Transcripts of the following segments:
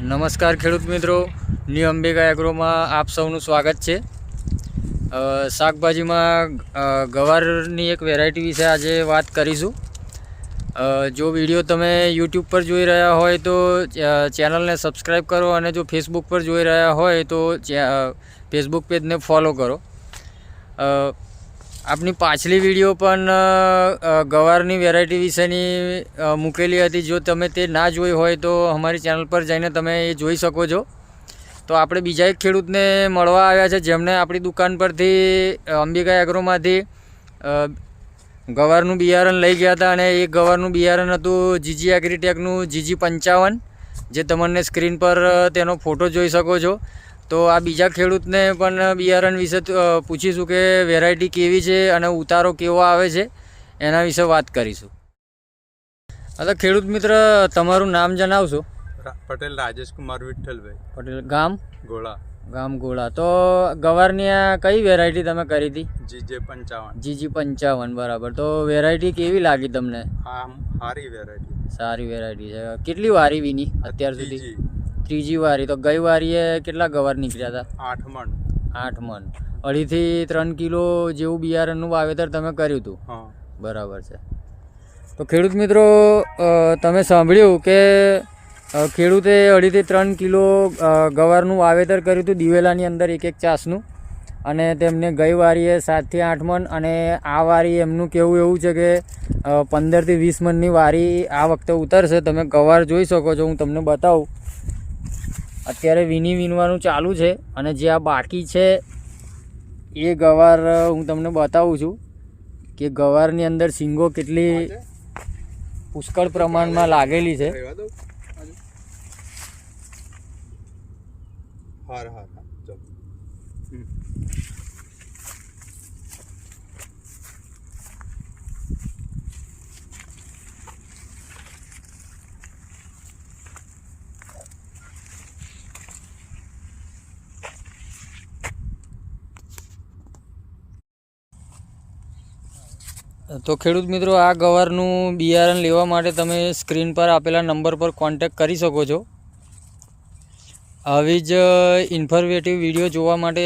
નમસ્કાર ખેડૂત મિત્રો. ન્યૂ અંબિકા એગ્રોમાં આપ સૌનું સ્વાગત છે. શાકભાજીમાં ગવારની એક વેરાયટી વિશે આજે વાત કરીશું. જો વીડિયો તમે યુટ્યુબ પર જોઈ રહ્યા હોય તો ચેનલને સબસ્ક્રાઈબ કરો અને જો ફેસબુક પર જોઈ રહ્યા હોય તો ફેસબુક પેજને ફોલો કરો. આપની પાછલી વીડિયો પણ ગવારની વેરાયટી વિશેની મૂકેલી હતી. જો તમે તે ના જોઈ હોય તો અમારી ચેનલ પર જઈને તમે એ જોઈ શકો છો. તો આપણે બીજા એક ખેડૂતને મળવા આવ્યા છે, જેમણે આપણી દુકાન પરથી અંબિકા એગ્રોમાંથી ગવારનું બિયારણ લઈ ગયા હતા અને એ ગવારનું બિયારણ હતું જીજી એગ્રીટેકનું જીજી પંચાવન, જે તમને સ્ક્રીન પર તેનો ફોટો જોઈ શકો છો. તો આ બીજા ખેડૂતને પણ બિયારણ વિશે પૂછીશું કે વેરાયટી કેવી છે અને ઉતારો કેવો આવે છે એના વિશે વાત કરીશું. તો ખેડૂત મિત્ર તમારું નામ જણાવશો? પટેલ રાજેશ કુમાર વિઠ્ઠલભાઈ. પટેલ ગામ? ગોળા. ગામ ગોળા. તો ગવારની આ કઈ વેરાયટી તમે કરી હતી? જીજે પંચાવન. જીજી પંચાવન બરાબર. તો વેરાયટી કેવી લાગી તમને? સારી વેરાયટી સારી વેરાયટી છે. કેટલી વારી વીની અત્યાર સુધી? ત્રીજી વારી. તો ગઈ વારીએ કેટલા ગવાર નીકળ્યા હતા? આઠ મણ. આઠ મણ. અઢીથી ત્રણ કિલો જેવું બિયારણનું વાવેતર તમે કર્યું હતું? બરાબર છે. તો ખેડૂત મિત્રો તમે સાંભળ્યું કે ખેડૂતે અઢીથી ત્રણ કિલો ગવારનું વાવેતર કર્યું હતું દિવેલાની અંદર એક એક ચાસનું. અને તેમને ગઈ વારીએ સાતથી આઠ મણ અને આ વારી એમનું કહેવું એવું છે કે પંદરથી વીસ મણની વારી આ વખતે ઉતરશે. તમે ગવાર જોઈ શકો છો હું તમને બતાવું. અત્યારે વિની વિનવાનું ચાલુ છે અને જે આ બાકી છે એ ગવાર હું તમને બતાવું છું કે ગવારની અંદર સિંગો કેટલી પુષ્કળ પ્રમાણમાં લાગેલી છે? હાર હાર તો ખેડૂત મિત્રો, આ ગવારનું બિયારણ લેવા માટે તમે સ્ક્રીન પર આપેલા નંબર પર કોન્ટેક્ટ કરી શકો છો. આવી જ ઇન્ફોર્મેટિવ વીડિયો જોવા માટે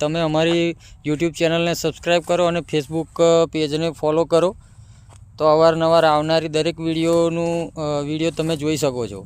તમે અમારી યુટ્યુબ ચેનલને સબસ્ક્રાઈબ કરો અને ફેસબુક પેજને ફોલો કરો. તો અવારનવાર આવનારી દરેક વિડીયોનું વીડિયો તમે જોઈ શકો છો.